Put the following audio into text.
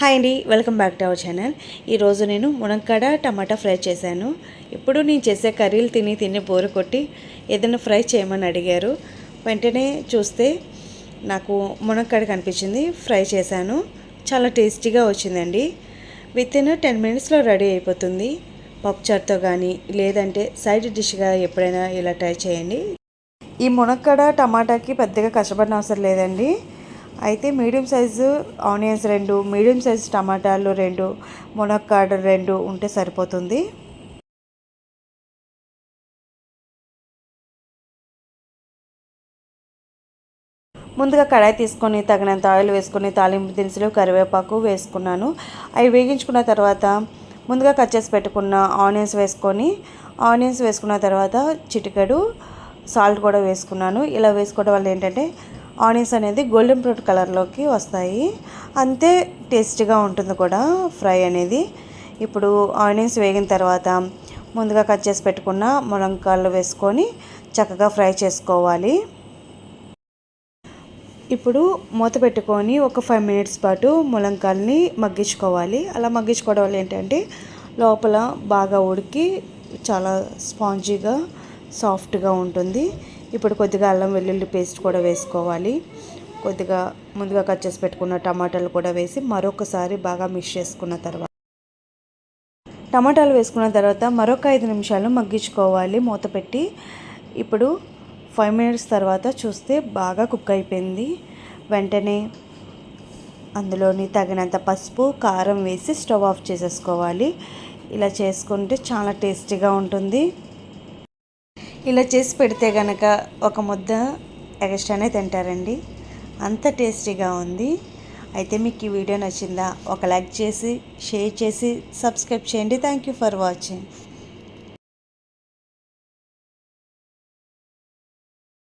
Hi అండి welcome back to our channel. ఈరోజు నేను మునక్కాడ టమాటా ఫ్రై చేశాను. ఇప్పుడు నేను చేసే కర్రీలు తిని తిని బోరు కొట్టి ఏదైనా ఫ్రై చేయమని అడిగారు. వెంటనే చూస్తే నాకు మునక్కాడ కనిపించింది ఫ్రై చేశాను. చాలా టేస్టీగా వచ్చిందండి. విత్ ఇన్ టెన్ మినిట్స్లో రెడీ అయిపోతుంది. పప్పుచారుతో కానీ లేదంటే సైడ్ డిష్గా ఎప్పుడైనా ఇలా ట్రై చేయండి. ఈ మునక్కాడ టమాటాకి పెద్దగా కష్టపడిన అవసరం లేదండి. అయితే మీడియం సైజు ఆనియన్స్ రెండు మీడియం సైజు టమాటాలు రెండు మునక్కాడ రెండు ఉంటే సరిపోతుంది. ముందుగా కడాయి తీసుకొని తగినంత ఆయిల్ వేసుకొని తాలింపు దినుసులు కరివేపాకు వేసుకున్నాను. అవి వేగించుకున్న తర్వాత ముందుగా కట్ చేసి పెట్టుకున్న ఆనియన్స్ వేసుకొని ఆనియన్స్ వేసుకున్న తర్వాత చిటికెడు సాల్ట్ కూడా వేసుకున్నాను. ఇలా వేసుకోవడం వల్ల ఏంటంటే ఆనియన్స్ అనేది గోల్డెన్ బ్రౌన్ కలర్లోకి వస్తాయి. అంతే టేస్టీగా ఉంటుంది కూడా ఫ్రై అనేది. ఇప్పుడు ఆనియన్స్ వేగిన తర్వాత ముందుగా కట్ చేసి పెట్టుకున్న ములంకాయలు వేసుకొని చక్కగా ఫ్రై చేసుకోవాలి. ఇప్పుడు మూత పెట్టుకొని ఒక ఫైవ్ మినిట్స్ పాటు ములంకాయలని మగ్గించుకోవాలి. అలా మగ్గించుకోవడం వల్ల ఏంటంటే లోపల బాగా ఉడికి చాలా స్పాంజీగా సాఫ్ట్గా ఉంటుంది. ఇప్పుడు కొద్దిగా అల్లం వెల్లుల్లి పేస్ట్ కూడా వేసుకోవాలి. కొద్దిగా ముందుగా కట్ చేసి పెట్టుకున్న టమాటాలు కూడా వేసి మరొకసారి బాగా మిక్స్ చేసుకున్న తర్వాత టమాటాలు వేసుకున్న తర్వాత మరొక ఐదు నిమిషాలు మగ్గించుకోవాలి. మూత పెట్టి ఇప్పుడు ఫైవ్ మినిట్స్ తర్వాత చూస్తే బాగా కుక్ అయిపోయింది. వెంటనే అందులోని తగినంత పసుపు కారం వేసి స్టవ్ ఆఫ్ చేసేసుకోవాలి. ఇలా చేసుకుంటే చాలా టేస్టీగా ఉంటుంది. ఇలా చేసి పెడితే కనుక ఒక ముద్ద ఎగస్ట్రానే తింటారండి. అంత టేస్టీగా ఉంది. అయితే మీకు ఈ వీడియో నచ్చిందా ఒక లైక్ చేసి షేర్ చేసి సబ్స్క్రైబ్ చేయండి. Thank you for watching.